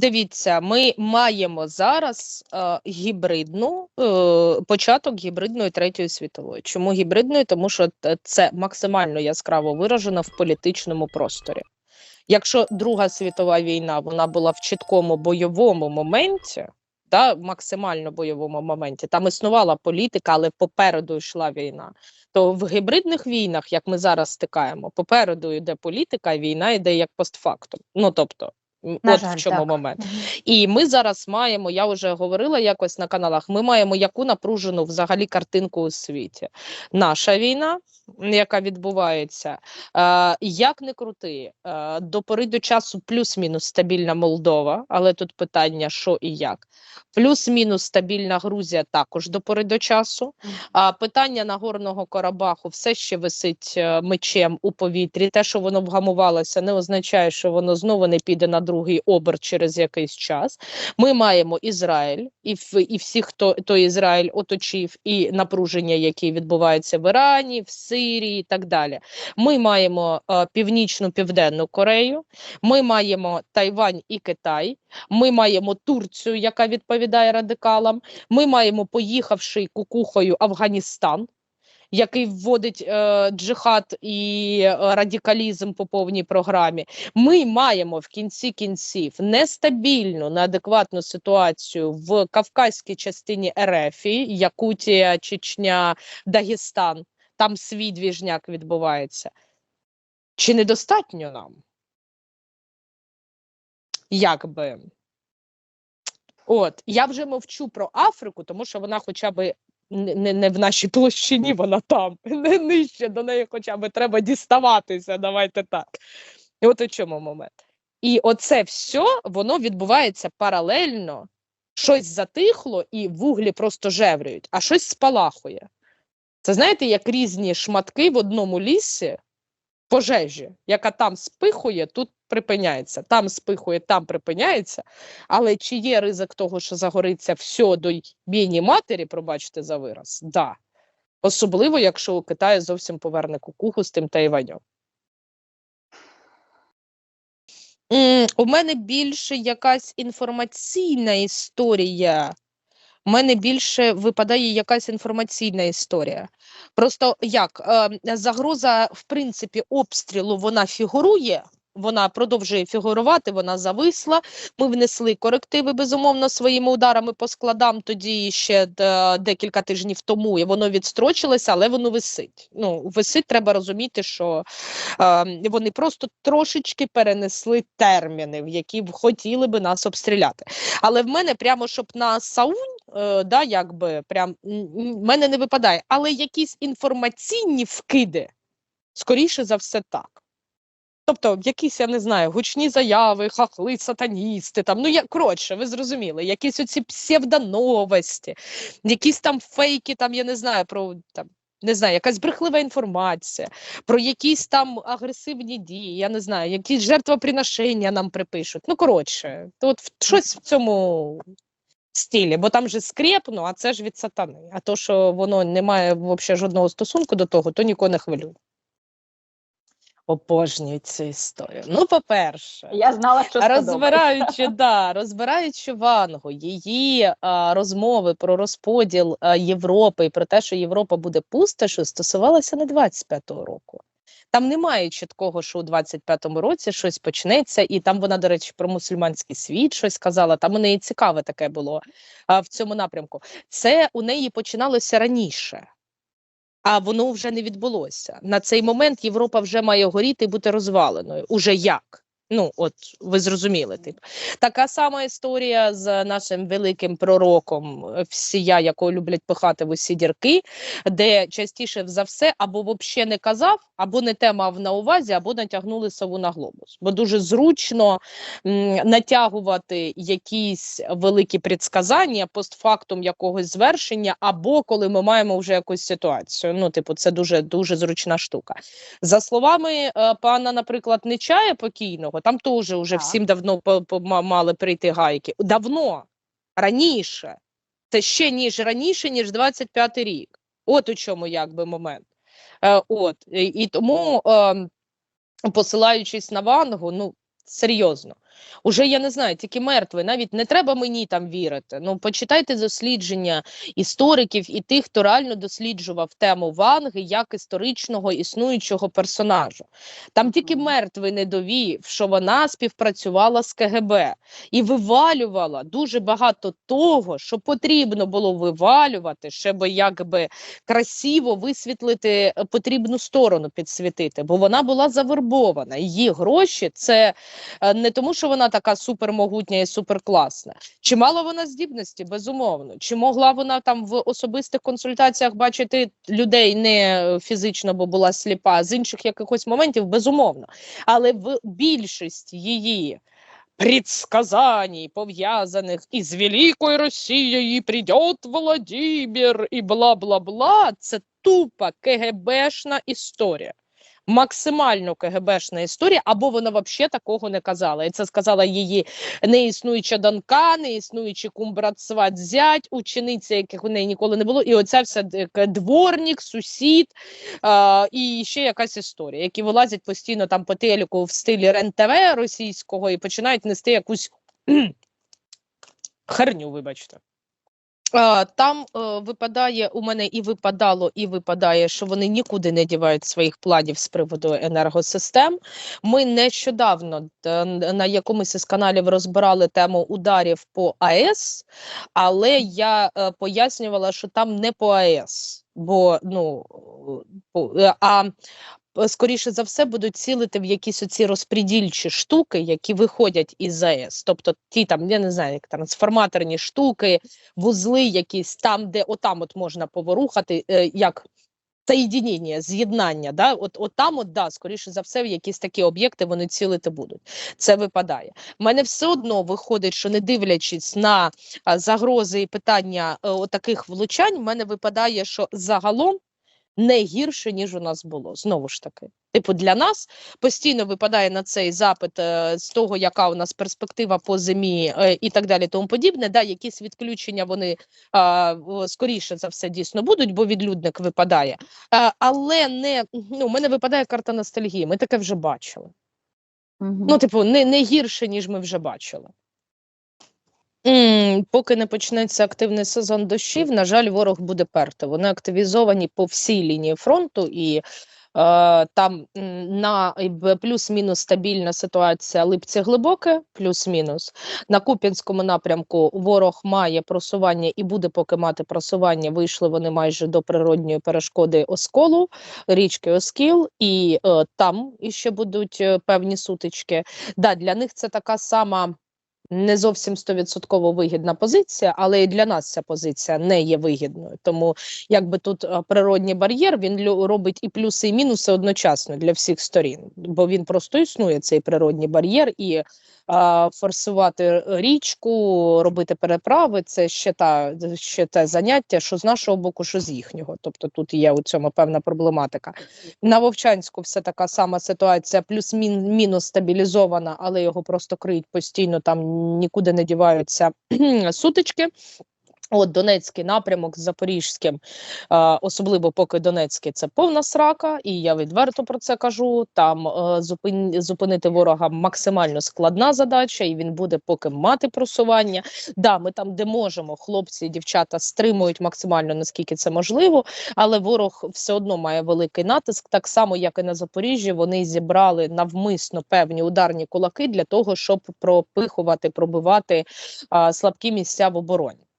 Дивіться, ми маємо зараз е, гібридну е, початок гібридної третьої світової. Чому гібридної? Тому що це максимально яскраво виражено в політичному просторі. Якщо Друга світова війна вона була в чіткому бойовому моменті, да, максимально бойовому моменті, там існувала політика, але попереду йшла війна. То в гібридних війнах, як ми зараз стикаємо, попереду йде політика, війна йде як постфактум. Ну тобто, На от жаль, в чому так. момент. І ми зараз маємо, я вже говорила якось на каналах. Ми маємо яку напружену взагалі картинку у світі. Наша війна, яка відбувається, е, як не крути, е, до пори до часу плюс-мінус стабільна Молдова, але тут питання, що і як. Плюс-мінус стабільна Грузія також до пори до часу. А питання Нагорного Карабаху все ще висить е, мечем у повітрі. Те, що воно вгамувалося, не означає, що воно знову не піде на другий оберт через якийсь час. Ми маємо Ізраїль і і всі, хто той Ізраїль оточив, і напруження, які відбуваються в Ірані, в Сирії і так далі. Ми маємо е, північну південну Корею. Ми маємо Тайвань і Китай. Ми маємо Турцію, яка відповідає радикалам. Ми маємо поїхавший кукухою Афганістан, який вводить е, джихад і е, радикалізм по повній програмі. Ми маємо в кінці кінців нестабільну, неадекватну ситуацію в кавказькій частині РФ, Якутія, Чечня, Дагестан. Там свій двіжняк відбувається. Чи недостатньо нам? Якби. От, я вже мовчу про Африку, тому що вона хоча б не, не, в нашій площині, вона там, не нижче до неї хоча б треба діставатися, давайте так. І от у чому момент. І оце все, воно відбувається паралельно, щось затихло і вуглі просто жеврюють, а щось спалахує. Це знаєте, як різні шматки в одному лісі пожежі, яка там спихує, тут припиняється, там спихує, там припиняється. Але чи є ризик того, що загориться все до бійні матері, пробачте за вираз? Да. Особливо, якщо у Китаї зовсім поверне кукуху з тим Тайванем. У мене більше якась інформаційна історія. У мене більше випадає якась інформаційна історія. Просто як е, загроза, в принципі, обстрілу вона фігурує, вона продовжує фігурувати, вона зависла. Ми внесли корективи безумовно своїми ударами по складам тоді ще е, декілька тижнів тому, і воно відстрочилося, але воно висить. Ну, висить, треба розуміти, що е, вони просто трошечки перенесли терміни, в які б хотіли би нас обстріляти. Але в мене прямо щоб на Саунь, е, да, якби прям мене не випадає, але якісь інформаційні вкиди, скоріше за все, так. Тобто, якісь, я не знаю, гучні заяви, хахли, сатаністи, там, ну я коротше, ви зрозуміли, якісь оці псевдоновості, якісь там фейки, там, я не знаю, про там. Не знаю, якась брехлива інформація про якісь там агресивні дії, я не знаю, якісь жертвоприношення нам припишуть. Ну, коротше, то от щось в цьому стилі, бо там же скрепно, а це ж від сатани. А то, що воно не має взагалі жодного стосунку до того, то нікого не хвилює. Обожнюю цю історію. Ну, по-перше, Я знала, що. Розбираючи, да, розбираючи Вангу, її а, розмови про розподіл а, Європи і про те, що Європа буде пустошою, стосувалося не 25-го року. Там немає чіткого, що у 25-му році щось почнеться, і там вона, до речі, про мусульманський світ щось сказала. Там у неї цікаве таке було а, в цьому напрямку. Це у неї починалося раніше. А воно вже не відбулося. На цей момент Європа вже має горіти і бути розваленою. Уже як? Ну, от ви зрозуміли. Тип. Така сама історія з нашим великим пророком, е, всія, якого люблять пихати в усі дірки, де частіше за все або взагалі не казав, або не те мав на увазі, або натягнули сову на глобус. Бо дуже зручно м, натягувати якісь великі предсказання постфактум якогось звершення, або коли ми маємо вже якусь ситуацію. Ну, типу, це дуже дуже зручна штука. За словами е, пана, наприклад, Нечая покійного, там теж уже Так. всім давно мали прийти гайки. Давно, раніше. Це ще ніж раніше, ніж 25-й рік. От у чому якби момент. Е, от, і тому, е, посилаючись на Вангу, ну серйозно. Уже я не знаю, тільки мертвий. Навіть не треба мені там вірити. Ну почитайте дослідження істориків і тих, хто реально досліджував тему Ванги як історичного існуючого персонажа. Там тільки мертвий не довів, що вона співпрацювала з КГБ і вивалювала дуже багато того, що потрібно було вивалювати, щоб якби красиво висвітлити е, потрібну сторону підсвітити, бо вона була завербована. Її гроші це е, не тому, що вона така супермогутня і суперкласна. Чи мала вона здібності? Безумовно. Чи могла вона там в особистих консультаціях бачити людей не фізично, бо була сліпа, з інших якихось моментів безумовно. Але в більшість її предсказаний, пов'язаних із Великою Росією придет Владимир і бла-бла-бла, це тупа КГБшна історія максимально КГБшна історія, або вона взагалі такого не казала. І це сказала її неіснуюча донька, неіснуючий кумбрат сват зять, учениця, яких у неї ніколи не було. І оця вся дворник, сусід а, і ще якась історія, які вилазять постійно там по телеку в стилі РЕН-ТВ російського і починають нести якусь херню, вибачте. Там е, випадає у мене і випадало, і випадає, що вони нікуди не дівають своїх планів з приводу енергосистем. Ми нещодавно на якомусь із каналів розбирали тему ударів по АЕС, але я е, пояснювала, що там не по АЕС. Бо ну е, а Е, скоріше за все будуть цілити в якісь оці розпредільчі штуки, які виходять із ЗАЕС. Тобто ті там, я не знаю, як трансформаторні штуки, вузли, якісь там, де отам от можна поворухати, е, як соєдінення, з'єднання. Да? От, от там, от, да, скоріше за все, в якісь такі об'єкти вони цілити будуть. Це випадає. У мене все одно виходить, що не дивлячись на загрози і питання е, таких влучань, в мене випадає, що загалом не гірше, ніж у нас було. Знову ж таки. Типу, для нас постійно випадає на цей запит е, з того, яка у нас перспектива по зимі е, і так далі. Тому подібне. Да, якісь відключення вони е, скоріше за все дійсно будуть, бо відлюдник випадає. Е, але не ну, у мене випадає карта ностальгії. Ми таке вже бачили. Угу. Ну, типу, не, не гірше, ніж ми вже бачили. М, Поки не почнеться активний сезон дощів, на жаль, ворог буде перти. Вони активізовані по всій лінії фронту, і е, там на плюс-мінус стабільна ситуація липці глибоке, плюс-мінус. На Куп'янському напрямку ворог має просування і буде поки мати просування. Вийшли вони майже до природньої перешкоди осколу, річки Оскіл, і е, там іще будуть е, певні сутички. Да, Для них це така сама не зовсім стовідсотково вигідна позиція, але і для нас ця позиція не є вигідною. Тому якби тут природній бар'єр він робить і плюси, і мінуси одночасно для всіх сторін, бо він просто існує цей природній бар'єр і форсувати річку, робити переправи це ще та ще те заняття, що з нашого боку, що з їхнього. Тобто тут є у цьому певна проблематика. На Вовчанську все така сама ситуація, плюс-мінус стабілізована, але його просто криють постійно, там нікуди не діваються сутички. От Донецький напрямок з Запорізьким, е, особливо поки Донецький це повна срака, і я відверто про це кажу. Там е, зупинити ворога максимально складна задача, і він буде поки мати просування. Да, ми там, де можемо, хлопці і дівчата стримують максимально наскільки це можливо, але ворог все одно має великий натиск. Так само, як і на Запоріжжі, вони зібрали навмисно певні ударні кулаки для того, щоб пропихувати, пробивати е, слабкі місця в обороні.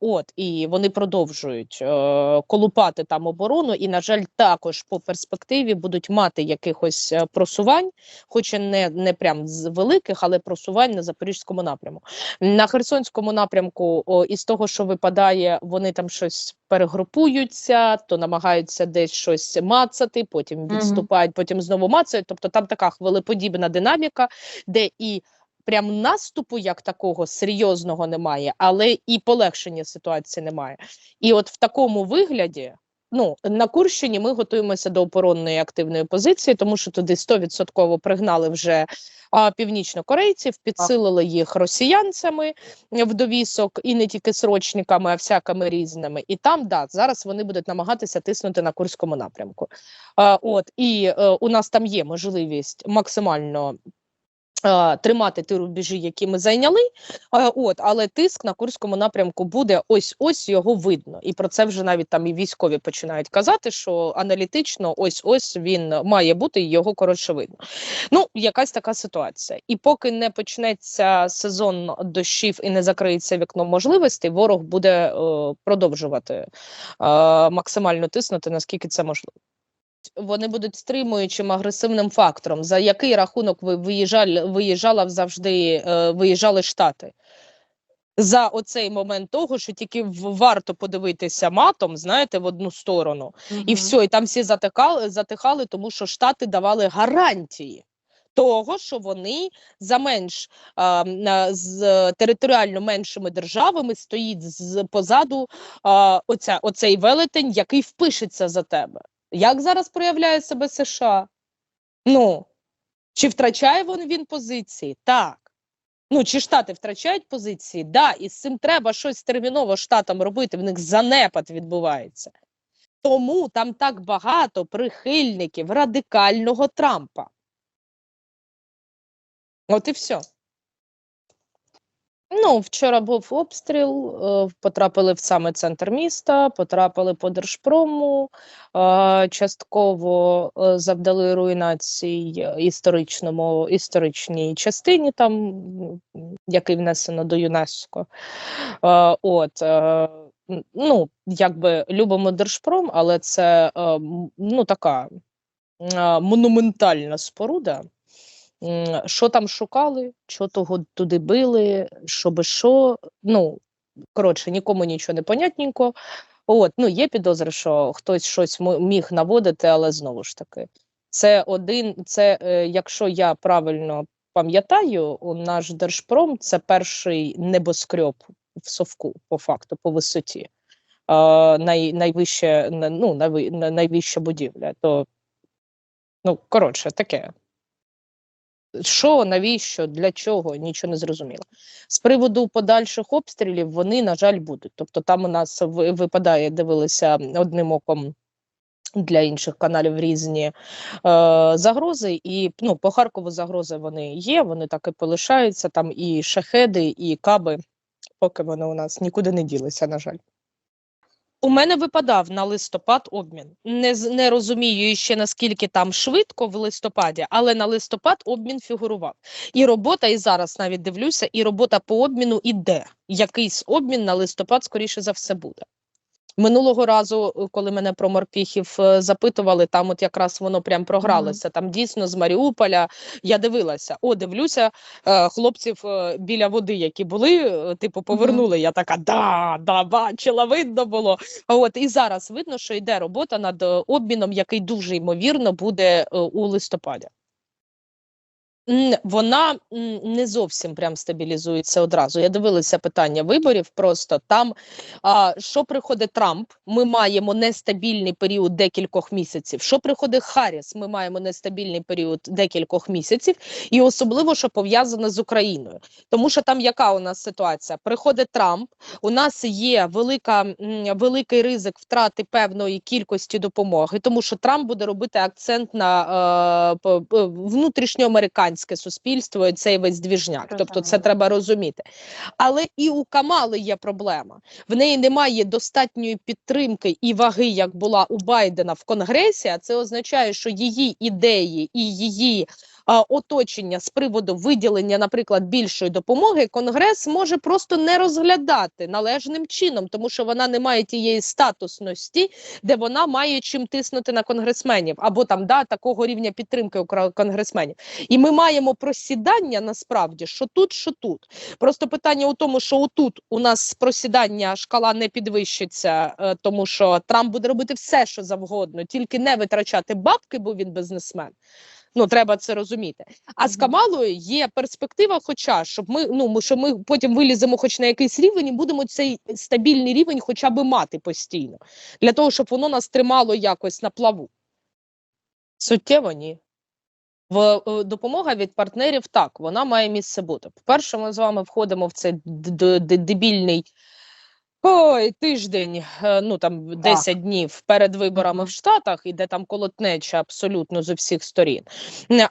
От і вони продовжують е, колупати там оборону, і на жаль, також по перспективі будуть мати якихось е, просувань, хоч і не не прям з великих, але просувань на запорізькому напрямку. На Херсонському напрямку, о, із того, що випадає, вони там щось перегрупуються, то намагаються десь щось мацати, потім відступають, потім знову мацають. Тобто там така хвилеподібна динаміка, де і прям наступу як такого серйозного немає, але і полегшення ситуації немає. І от в такому вигляді. Ну, на Курщині ми готуємося до оборонної активної позиції, тому що туди 100% пригнали вже а, північнокорейців, підсилили їх росіянцями в довісок і не тільки срочниками, а всякими різними. І там да зараз вони будуть намагатися тиснути на курському напрямку. А, От і е, у нас там є можливість максимально тримати ті рубежі, які ми зайняли. От, але тиск на Курському напрямку буде ось ось його видно. І про це вже навіть там і військові починають казати, що аналітично ось ось він має бути і його коротше видно. Ну, якась така ситуація. І поки не почнеться сезон дощів і не закриється вікно можливостей, ворог буде е, продовжувати е, максимально тиснути, наскільки це можливо. Вони будуть стримуючим агресивним фактором, за який рахунок ви виїжджали, виїжджала завжди е, виїжджали штати. За оцей момент того, що тільки варто подивитися матом, знаєте, в одну сторону, і все, і там всі затихали, затихали, тому що штати давали гарантії того, що вони за менш на- з територіально меншими державами стоїть з позаду а, оця, оцей велетень, який впишеться за тебе. Як зараз проявляє себе США? Ну, чи втрачає він, він позиції? Так. Ну, чи Штати втрачають позиції? Да, і з цим треба щось терміново штатам робити. В них занепад відбувається. Тому там так багато прихильників радикального Трампа. От і все. Ну, вчора був обстріл, е, потрапили в саме центр міста, потрапили по Держпрому, е, частково е, завдали руйнацій історичному, історичній частині, там, який внесено до ЮНЕСКо. От, ну, якби любимо Держпром, але це ну, така монументальна споруда. Що там шукали, що того туди били, що би що. Ну, коротше, нікому нічого не понятненько. От, ну, є підозри, що хтось щось міг наводити, але знову ж таки, це один, це, е, якщо я правильно пам'ятаю, наш Держпром це перший небоскреб в Совку, по факту, по висоті. Е, най, найвище, ну, найви- на- найвища будівля. То, ну, коротше, таке. Що, навіщо, для чого, нічого не зрозуміло. З приводу подальших обстрілів вони, на жаль, будуть. Тобто там у нас випадає, дивилися одним оком для інших каналів різні е, загрози. І ну, по Харкову загрози вони є, вони так і полишаються. Там і шахеди, і каби, поки вони у нас нікуди не ділися, на жаль. У мене випадав на листопад обмін. Не, не розумію ще наскільки там швидко в листопаді, але на листопад обмін фігурував. І робота, і зараз навіть дивлюся, і робота по обміну іде. Якийсь обмін на листопад, скоріше за все, буде. Минулого разу, е, коли мене про морпіхів е, запитували, там от якраз воно прям програлося. Там дійсно з Маріуполя я дивилася. О, дивлюся, е, хлопців біля води, які були, типу, повернули. Я така, да, да, бачила, видно було. А От і зараз видно, що йде робота над обміном, який дуже ймовірно буде у листопаді. Вона не зовсім прям стабілізується одразу. Я дивилася питання виборів. Просто там, а, що приходить Трамп, ми маємо нестабільний період декількох місяців. Що приходить Харріс, ми маємо нестабільний період декількох місяців, і особливо, що пов'язане з Україною. Тому що там яка у нас ситуація? Приходить Трамп, у нас є велика, великий ризик втрати певної кількості допомоги, тому що Трамп буде робити акцент на е, п- п- суспільство і цей весь двіжняк. Тобто, це треба розуміти. Але і у Камали є проблема. В неї немає достатньої підтримки і ваги, як була у Байдена в Конгресі. А це означає, що її ідеї і її оточення з приводу виділення, наприклад, більшої допомоги, Конгрес може просто не розглядати належним чином, тому що вона не має тієї статусності, де вона має чим тиснути на конгресменів, або там да такого рівня підтримки конгресменів. І ми маємо просідання насправді, що тут, що тут. Просто питання у тому, що отут у нас просідання шкала не підвищиться, е, тому що Трамп буде робити все, що завгодно, тільки не витрачати бабки, бо він бізнесмен. Ну, треба це розуміти. А з Камалою є перспектива, хоча щоб ми ну ми- що ми потім виліземо, хоч на якийсь рівень, і будемо цей стабільний рівень, хоча би мати постійно, для того, щоб воно нас тримало якось на плаву. Суттєво ні. В е, допомога від партнерів так, вона має місце бути. По-перше, ми з вами входимо в цей дебільний Ой, тиждень, е, ну там 10 днів перед виборами в Штатах, іде там колотнеча абсолютно з усіх сторін.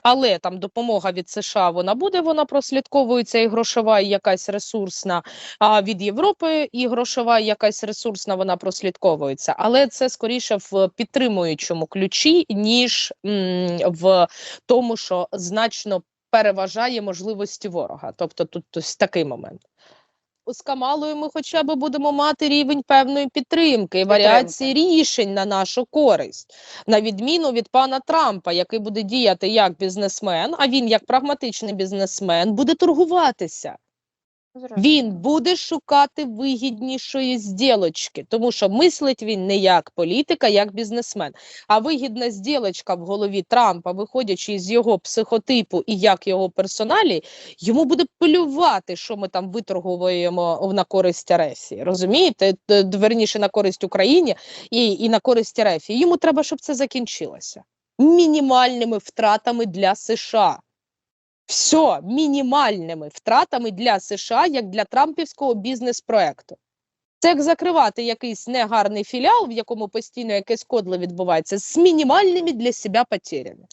Але там допомога від США вона буде, вона прослідковується і грошова, і якась ресурсна. А від Європи і грошова, і якась ресурсна, вона прослідковується. Але це скоріше в підтримуючому ключі, ніж м, в тому, що значно переважає можливості ворога. Тобто тут ось такий момент. З Камалою ми хоча б будемо мати рівень певної підтримки і варіації рішень на нашу користь, на відміну від пана Трампа, який буде діяти як бізнесмен, а він, як прагматичний бізнесмен, буде торгуватися. Він буде шукати вигіднішої зділочки, тому що мислить він не як політик, а як бізнесмен. А вигідна зділочка в голові Трампа, виходячи з його психотипу і як його персоналі, йому буде плювати, що ми там виторговуємо на користь Рефі. Розумієте? Верніше на користь Україні і, і на користь Рефі. Йому треба, щоб це закінчилося мінімальними втратами для США. Все мінімальними втратами для США, як для трампівського бізнес-проекту. Це як закривати якийсь негарний філіал, в якому постійно якесь кодло відбувається, з мінімальними для себе потерями.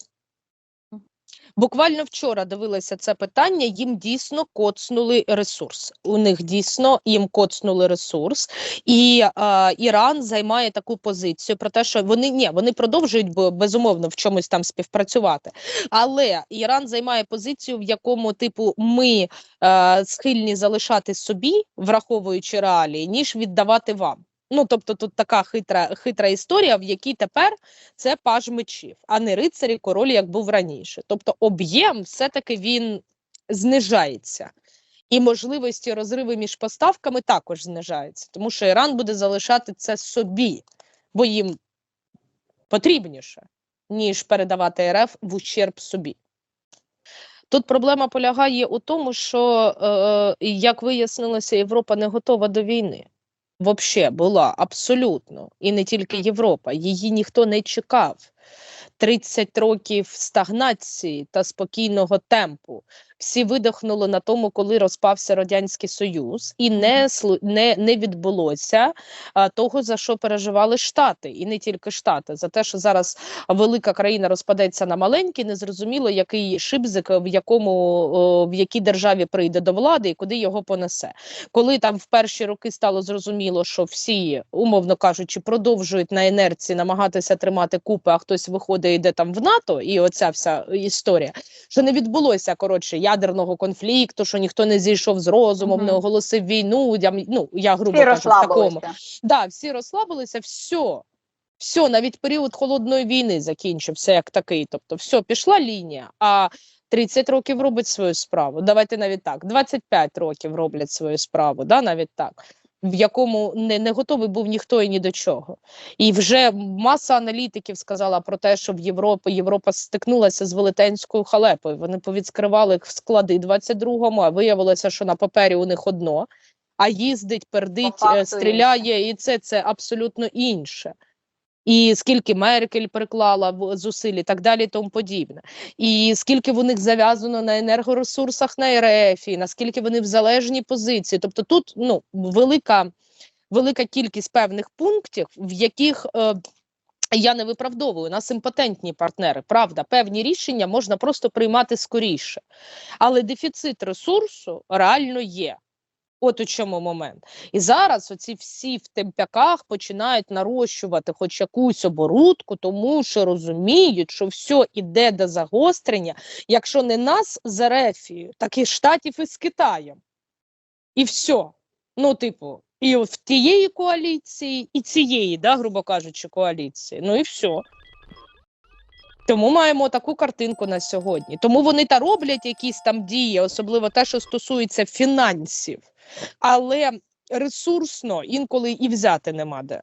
Буквально вчора дивилася це питання, їм дійсно коцнули ресурс. У них дійсно їм коцнули ресурс, і е, Іран займає таку позицію про те, що вони ні, вони продовжують безумовно в чомусь там співпрацювати. Але Іран займає позицію, в якому типу ми е, схильні залишати собі, враховуючи реалії, ніж віддавати вам. Ну, тобто, тут така хитра, хитра історія, в якій тепер це паж мечів, а не рицарі король, як був раніше. Тобто, об'єм все-таки він знижається. І можливості розриви між поставками також знижаються, тому що Іран буде залишати це собі, бо їм потрібніше, ніж передавати РФ в ущерб собі. Тут проблема полягає у тому, що, е, як вияснилося, Європа не готова до війни. Вообще була абсолютно. І не тільки Європа, її ніхто не чекав. 30 років стагнації та спокійного темпу. Всі видихнули на тому, коли розпався Радянський Союз, і не, не, не відбулося а, того, за що переживали Штати, і не тільки Штати, за те, що зараз велика країна розпадеться на маленькі, незрозуміло, який шибзик в якому о, в якій державі прийде до влади і куди його понесе. Коли там в перші роки стало зрозуміло, що всі, умовно кажучи, продовжують на інерції намагатися тримати купи, а хтось виходить і йде там в НАТО, і оця вся історія, що не відбулося коротше ядерного конфлікту, що ніхто не зійшов з розумом, Мгм. не оголосив війну. Я, ну я грубо Всі кажу, в такому. Да, всі розслабилися, все. Все, навіть період холодної війни закінчився як такий. Тобто, все, пішла лінія. А 30 років робить свою справу. Давайте навіть так. 25 років роблять свою справу, да, навіть так. В якому не, не готовий був ніхто і ні до чого. І вже маса аналітиків сказала про те, що в Європі Європа стикнулася з велетенською халепою. Вони повідскривали склади 22-му, а виявилося, що на папері у них одно, а їздить, пердить, е, стріляє, і це, це абсолютно інше. І скільки Меркель приклала в- зусиль і так далі, і тому подібне. І скільки в них зав'язано на енергоресурсах на РФ, і наскільки вони в залежній позиції. Тобто тут ну, велика, велика кількість певних пунктів, в яких е, я не виправдовую, нас імпотентні партнери. Правда, певні рішення можна просто приймати скоріше. Але дефіцит ресурсу реально є. От у чому момент. І зараз оці всі в темпяках починають нарощувати хоч якусь оборудку, тому що розуміють, що все іде до загострення, якщо не нас з Ерефією, так і Штатів із Китаєм. І все. Ну, типу, і в тієї коаліції, і цієї, да, грубо кажучи, коаліції. Ну і все. Тому маємо таку картинку на сьогодні. Тому вони та роблять якісь там дії, особливо те, що стосується фінансів, але ресурсно інколи і взяти нема де.